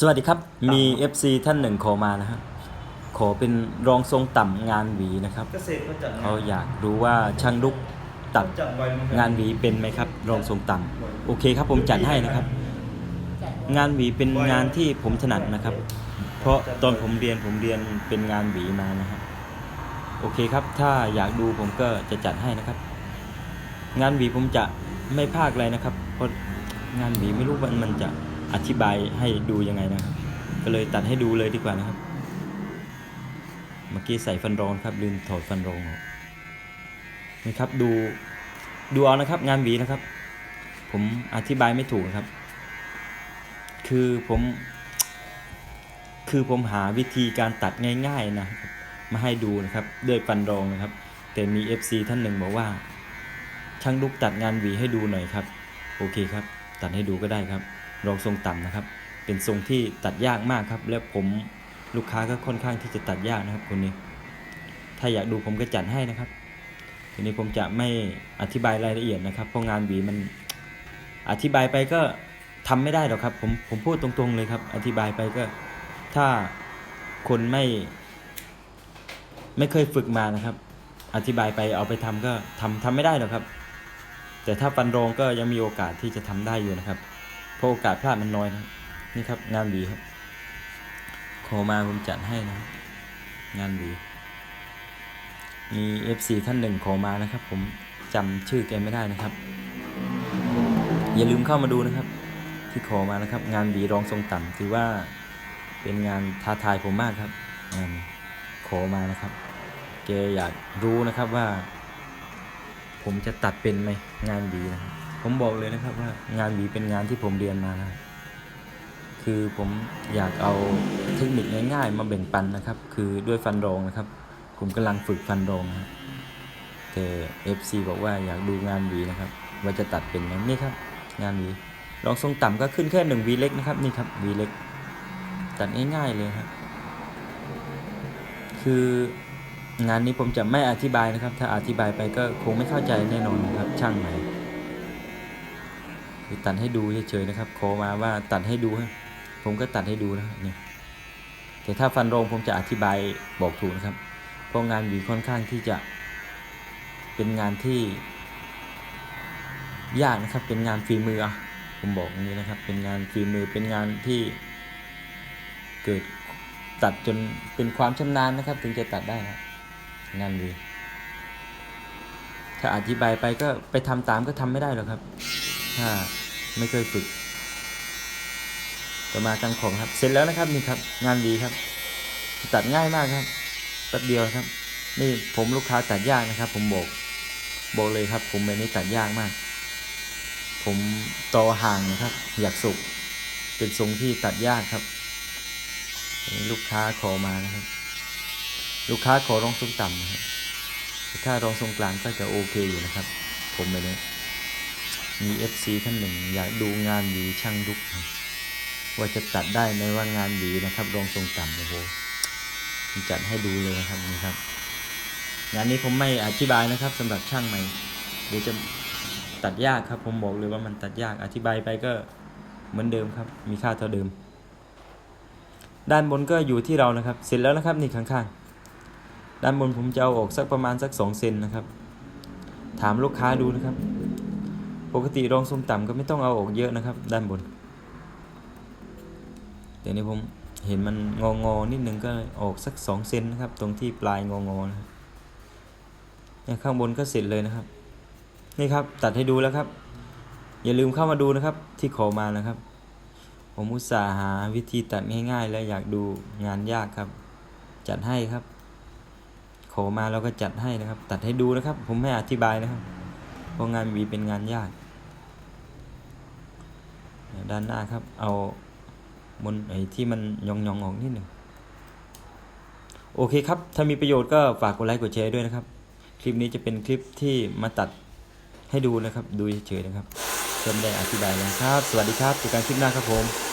สวัสดีครับ มี FC ท่านหนึ่งขอมานะครับขอเป็นรองทรงต่ำงานหวีนะครับเกษตรเขาจัดเขาอยากรู้ว่าช่างลุกตัดจัดไว้ไหมครับงานหวีเป็นไหมครับ รองทรงต่ำโอเคครับผมจัดให้นะครับ งานหวีเป็นงานที่ผมถนัดนะครับ เพราะตอนผมเรียนผมเรียนเป็นงานหวีมานะครับโอเคครับ ถ้าอยากดูผมก็จะจัดให้นะครับ งานหวีผมจะไม่พากอะไรนะครับเพราะงานหวีไม่รู้ว่ามันจะ อธิบายให้ดูยังไงนะครับ ก็เลยตัดให้ดูเลยดีกว่านะครับ เมื่อกี้ใส่ฟันรองครับลืมถอดฟันรองออกนี่ครับดูดูเอานะครับงานหวีนะครับ ผมอธิบายไม่ถูกครับ คือผม คือผมหาวิธีการตัดง่าย ๆนะมาให้ดูนะครับด้วยฟันรองนะครับ แต่มี FC ท่านหนึ่งบอกว่า ช่างลูกตัดงานหวีให้ดูหน่อยครับ โอเคครับ ตัดให้ดูก็ได้ครับ รองทรงต่ำนะครับ เป็นทรงที่ตัดยากมากครับ และผมลูกค้าก็ค่อนข้างที่จะตัดยากนะครับคนนี้ ถ้าอยากดูผมก็จัดให้นะครับทีนี้ผมจะไม่อธิบายรายละเอียดนะครับเพราะงานหวีมันอธิบายไปก็ทำไม่ได้หรอกครับ ผมผมพูดตรงๆเลยครับ อธิบายไปก็ ถ้าคนไม่ ไม่เคยฝึกมานะครับ อธิบายไปเอาไปทำก็ทำทำไม่ได้หรอกครับ แต่ถ้าฟันรองก็ยังมีโอกาสที่จะทำได้อยู่นะครับ เพราะโอกาสพลาดมันน้อยนะนี่ครับงานหวีครับขอมาผมจัดให้นะ งานหวีมี FC ท่านหนึ่งขอมานะครับ ผมจำชื่อแกไม่ได้นะครับ อย่าลืมเข้ามาดูนะครับ ที่ขอมานะครับ งานหวีรองทรงต่ำถือว่าเป็นงานท้าทายผมมากครับงานขอมานะครับแกอยากรู้นะครับว่า ผมจะตัดเป็นไหมงานหวีนะครับ ผมบอกเลยนะครับว่างานหวีเป็นงานที่ผมเรียนมานะคือผมอยากเอาเทคนิคง่ายๆ มาแบ่งปันนะครับ คือด้วยฟันรองนะครับ ผมกำลังฝึกฟันรองนะแต่ FC บอกว่าอยากดูงานหวีนะครับ ว่าจะตัดเป็นไหมนี่ครับ งานหวีรองทรงต่ำก็ขึ้นแค่หนึ่งวีเล็กนะครับนี่ครับวีเล็กตัดง่ายๆเลยครับคืองานนี้ผมจะไม่อธิบายนะครับ ถ้าอธิบายไปก็คงไม่เข้าใจแน่นอนนะครับ ช่างใหม่ คือตัดให้ดูเฉยๆนะครับขอมาว่าตัดให้ดูครับผมก็ตัดให้ดูนะนี่แต่ถ้าฟันโรงผมจะอธิบายบอกถูกนะครับ เพราะงานหวีค่อนข้างที่จะเป็นงานที่ ยากนะครับ เป็นงานฝีมือผมบอกอย่างนี้นะครับ เป็นงานฝีมือเป็นงานที่เกิดตัดจนเป็นความชำนาญนะครับ ถึงจะตัดได้ครับงานหวีถ้าอธิบายไปก็ไปทำตามก็ทำไม่ได้หรอกครับ ถ้าไม่เคยฝึก ต่อมากันของครับ เสร็จแล้วนะครับนี่ครับ งานดีครับ ตัดง่ายมากครับแป๊บเดียวครับ นี่ผมลูกค้าตัดยากนะครับ ผมบอกบอกเลยครับ ผมแบบนี้ตัดยากมาก ผมต่อห่างนะครับ อยากสุกเป็นทรงที่ตัดยากครับลูกค้าขอมานะครับ ลูกค้าขอรองทรงต่ำนะครับถ้ารองทรงกลางก็จะโอเคอยู่นะครับ ผมไปเลยมี FC ท่านหนึ่ง อยากดูงานหวีช่างลุก ว่าจะตัดได้ไหมว่างานหวีนะครับรองทรงต่ำโอ้โหจัดให้ดูเลยนะครับนี่ครับ งานนี้ผมไม่อธิบายนะครับสำหรับช่างใหม่ เดี๋ยวจะตัดยากครับ ผมบอกเลยว่ามันตัดยากอธิบายไปก็เหมือนเดิมครับ มีค่าเท่าเดิม ด้านบนก็อยู่ที่เรานะครับ เสร็จแล้วนะครับนี่ข้างๆ ด้านบนผมจะเอาออกสักประมาณสัก2เซนนะครับ ถามลูกค้าดูนะครับ ปกติรองทรงต่ำก็ไม่ต้องเอาออกเยอะนะครับ ด้านบนแต่นี้ผมเห็นมันงองอๆนิดนึงก็ออกสัก2เซนนะครับ ตรงที่ปลายงองอๆนะครับเนี่ยข้างบนก็เสร็จเลยนะครับ นี่ครับตัดให้ดูแล้วครับ อย่าลืมเข้ามาดูนะครับ ที่ขอมานะครับ ผมอุตส่าห์หาวิธีตัดง่ายๆ และอยากดูงานยากครับ จัดให้ครับ ขอมาเราก็จัดให้นะครับ ตัดให้ดูนะครับ ผมไม่อธิบายนะครับ เพราะงานวีเป็นงานยาก ด้านหน้าครับ เอาบนไอ้ที่มันยองยออกนิดหนึ่งโอเคครับ ถ้ามีประโยชน์ก็ฝากกดไลค์กดแชร์ด้วยนะครับ คลิปนี้จะเป็นคลิปที่มาตัดให้ดูนะครับ ดูเฉยๆนะครับเพิ่มได้อธิบายนะครับ สวัสดีครับเจอกันคลิปหน้าครับผม